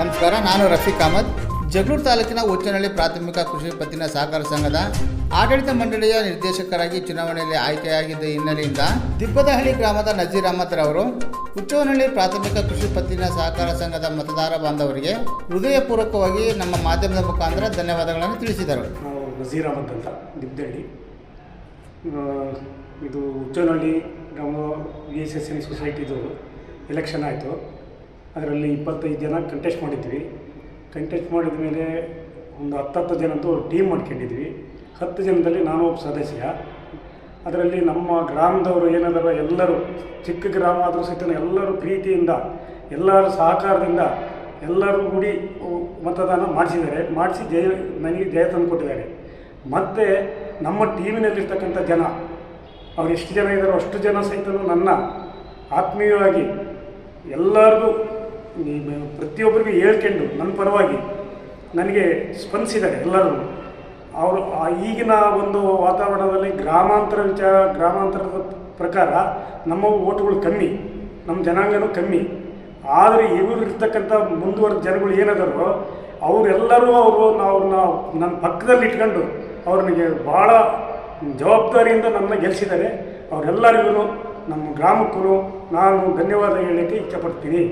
ನಮಸ್ಕಾರ, ನಾನು ರಫೀಕ್ ಅಹಮದ್. ಜಗಳೂರು ತಾಲೂಕಿನ ಉಚ್ಚನಹಳ್ಳಿ ಪ್ರಾಥಮಿಕ ಕೃಷಿ ಪತ್ತಿನ ಸಹಕಾರ ಸಂಘದ ಆಡಳಿತ ಮಂಡಳಿಯ ನಿರ್ದೇಶಕರಾಗಿ ಚುನಾವಣೆಯಲ್ಲಿ ಆಯ್ಕೆಯಾಗಿದ್ದ ಹಿನ್ನೆಲೆಯಿಂದ ದಿಬ್ಬದಹಳ್ಳಿ ಗ್ರಾಮದ ನಜೀರ್ ಅಹಮದ್ ರವರು ಉಚ್ಚವನಹಳ್ಳಿ ಪ್ರಾಥಮಿಕ ಕೃಷಿ ಪತ್ತಿನ ಸಹಕಾರ ಸಂಘದ ಮತದಾರ ಬಾಂಧವರಿಗೆ ಹೃದಯಪೂರ್ವಕವಾಗಿ ನಮ್ಮ ಮಾಧ್ಯಮದ ಮುಖಾಂತರ ಧನ್ಯವಾದಗಳನ್ನು ತಿಳಿಸಿದರು. ನಜೀರ್ ಅಹಮದ್ ಅಂತ ದಿಬ್ಬದಹಳ್ಳಿ ಇದು ಉಚ್ಚನಹಳ್ಳಿ ಗ್ರಾಮ ವಿ ಎಸ್ ಎಸ್ ಎನ್ ಸೊಸೈಟಿದು ಎಲೆಕ್ಷನ್ ಆಯಿತು. ಅದರಲ್ಲಿ ಇಪ್ಪತ್ತೈದು ಜನ ಕಂಟೆಸ್ಟ್ ಮಾಡಿದ್ವಿ. ಕಂಟೆಸ್ಟ್ ಮಾಡಿದ ಮೇಲೆ ಒಂದು ಹತ್ತತ್ತು ಜನದ್ದು ಟೀಮ್ ಮಾಡ್ಕೊಂಡಿದ್ವಿ. ಹತ್ತು ಜನದಲ್ಲಿ ನಾನು ಒಬ್ಬ ಸದಸ್ಯ. ಅದರಲ್ಲಿ ನಮ್ಮ ಗ್ರಾಮದವರು ಏನಾದರೂ ಎಲ್ಲರೂ, ಚಿಕ್ಕ ಗ್ರಾಮ ಆದರೂ ಸಹಿತ ಎಲ್ಲರೂ ಪ್ರೀತಿಯಿಂದ, ಎಲ್ಲರ ಸಹಕಾರದಿಂದ ಎಲ್ಲರೂ ಕೂಡಿ ಮತದಾನ ಮಾಡಿಸಿದ್ದಾರೆ. ಮಾಡಿಸಿ ಜಯ, ನನಗೆ ಜಯ ತಂದು ಕೊಟ್ಟಿದ್ದಾರೆ. ಮತ್ತು ನಮ್ಮ ಟೀಮಿನಲ್ಲಿರ್ತಕ್ಕಂಥ ಜನ, ಅವ್ರು ಎಷ್ಟು ಜನ ಇದ್ದಾರೋ ಅಷ್ಟು ಜನ ಸಹಿತ ನನ್ನ ಆತ್ಮೀಯವಾಗಿ ಎಲ್ಲರಿಗೂ ಪ್ರತಿಯೊಬ್ಬರಿಗೂ ಹೇಳ್ಕೊಂಡು ನನ್ನ ಪರವಾಗಿ ನನಗೆ ಸ್ಪಂದಿಸಿದ್ದಾರೆ ಎಲ್ಲರೂ. ಅವರು ಈಗಿನ ಒಂದು ವಾತಾವರಣದಲ್ಲಿ ಗ್ರಾಮಾಂತರ ವಿಚಾರ, ಗ್ರಾಮಾಂತರದ ಪ್ರಕಾರ ನಮ್ಮ ಓಟುಗಳು ಕಮ್ಮಿ, ನಮ್ಮ ಜನಾಂಗನೂ ಕಮ್ಮಿ. ಆದರೆ ಇವರು ಇರ್ತಕ್ಕಂಥ ಮುಂದುವರೆದ ಜನಗಳು ಏನಾದರೂ, ಅವರೆಲ್ಲರೂ ಅವರು ನಾವು ನಾವು ನನ್ನ ಪಕ್ಕದಲ್ಲಿ ಇಟ್ಕೊಂಡು ಅವ್ರನಿಗೆ ಭಾಳ ಜವಾಬ್ದಾರಿಯಿಂದ ನನ್ನ ಗೆಲ್ಲಿಸಿದ್ದಾರೆ ಅವರೆಲ್ಲರಿಗೂ ನಮ್ಮ ಗ್ರಾಮಕ್ಕೂ ನಾನು ಧನ್ಯವಾದ ಹೇಳಲಿಕ್ಕೆ ಇಷ್ಟಪಡ್ತೀನಿ.